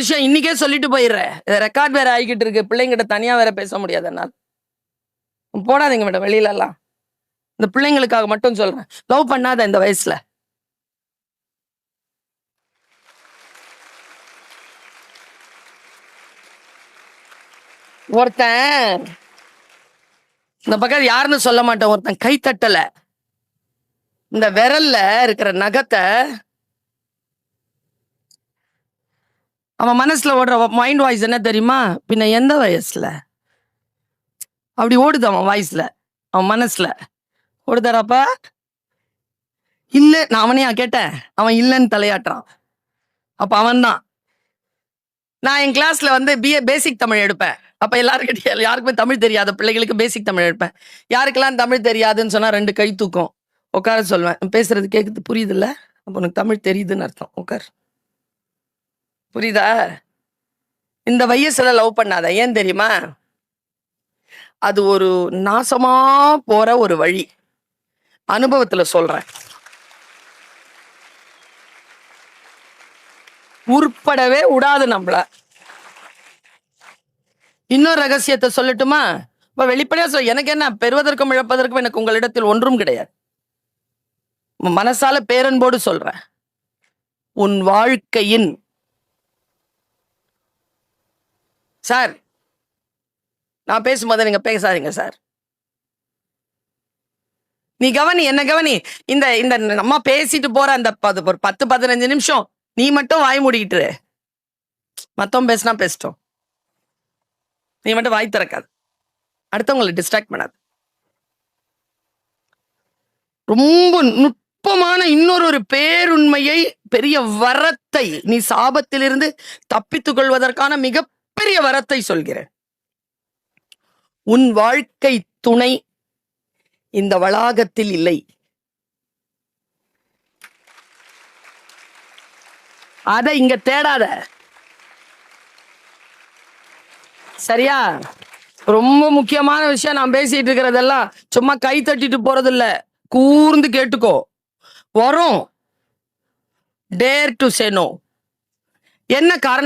விஷயம் இன்னைக்கே சொல்லிட்டு போயிடுறேன் ரெக்கார்ட் வேற ஆகிக்கிட்டு இருக்கு. பிள்ளைங்கிட்ட தனியா வேற பேச முடியாது என்னால். போடாதீங்க மேடம் வெளியிலலாம். எல்லாம் இந்த பிள்ளைங்களுக்காக மட்டும் சொல்றேன். லவ் பண்ணாத இந்த வயசுல. ஒருத்தன் இந்த பக்கம் யாருன்னு சொல்ல மாட்டேன். ஒருத்தன் கை தட்டல. இந்த விரல்ல இருக்கிற நகத்தை அவன் மனசில் ஓடுற மைண்ட் வாய்ஸ் என்ன தெரியுமா? பின்ன எந்த வயசில்? அப்படி ஓடுது அவன் வாய்ஸில் அவன் மனசில். ஓடுதாராப்பா? இல்லை நான் அவனையா கேட்டேன். அவன் இல்லைன்னு தலையாட்டுறான். அப்போ அவன் தான் நான் என் கிளாஸில் வந்து பிஏ பேசிக் தமிழ் எடுப்பேன். அப்போ எல்லாருக்கிட்ட யாருக்குமே தமிழ் தெரியாத பிள்ளைகளுக்கு பேசிக் தமிழ் எடுப்பேன். யாருக்கெல்லாம் தமிழ் தெரியாதுன்னு சொன்னால் ரெண்டு கை தூக்கும். உட்கார சொல்வேன். பேசுறது கேட்குறது புரியுதுல்ல? அப்போ உனக்கு தமிழ் தெரியுதுன்னு அர்த்தம். உட்கார். புரியுதா? இந்த வயசுல லவ் பண்ணாத. ஏன் தெரியுமா? அது ஒரு நாசமா போற ஒரு வழி. அனுபவத்துல சொல்றேன். உருப்படவே விடாது நம்மள. இன்னொரு ரகசியத்தை சொல்லட்டுமா? இப்ப வெளிப்படையா சொல்ல எனக்கு என்ன? பெறுவதற்கும் இழப்பதற்கும் எனக்கு உங்களிடத்தில் ஒன்றும் கிடையாது. மனசால பேரன்போடு சொல்றேன். உன் வாழ்க்கையின் சார் நான் பேசும்போது நீங்க பேசாதீங்க சார். நீ கவனி என்ன கவனி? இந்த இந்த நம்ம பேசிட்டு போற அந்த ஒரு பத்து பதினஞ்சு நிமிஷம் நீ மட்டும் வாய் மூடிக்கிட்டு மத்தவங்க பேசினா பேசிட்டோம். நீ மட்டும் வாய் திறக்காது. அடுத்தவங்களை டிஸ்ட்ராக்ட் பண்ணாது. ரொம்ப நுட்பமான இன்னொரு ஒரு பேருண்மையை பெரிய வரத்தை நீ சாபத்திலிருந்து தப்பித்துக் கொள்வதற்கான மிக மிகப்பெரிய வரத்தை சொல்கிறேன். உன் வாழ்க்கை துணை இந்த வளாகத்தில் இல்லை. அதை இங்க தேடாத. சரியா? ரொம்ப முக்கியமான விஷயம் நான் பேசிட்டு இருக்கிறதெல்லாம் சும்மா கை தட்டிட்டு போறது இல்ல கூர்ந்து கேட்டுக்கோ. வரும். டேர் டு செனோ என்ன காரணம்?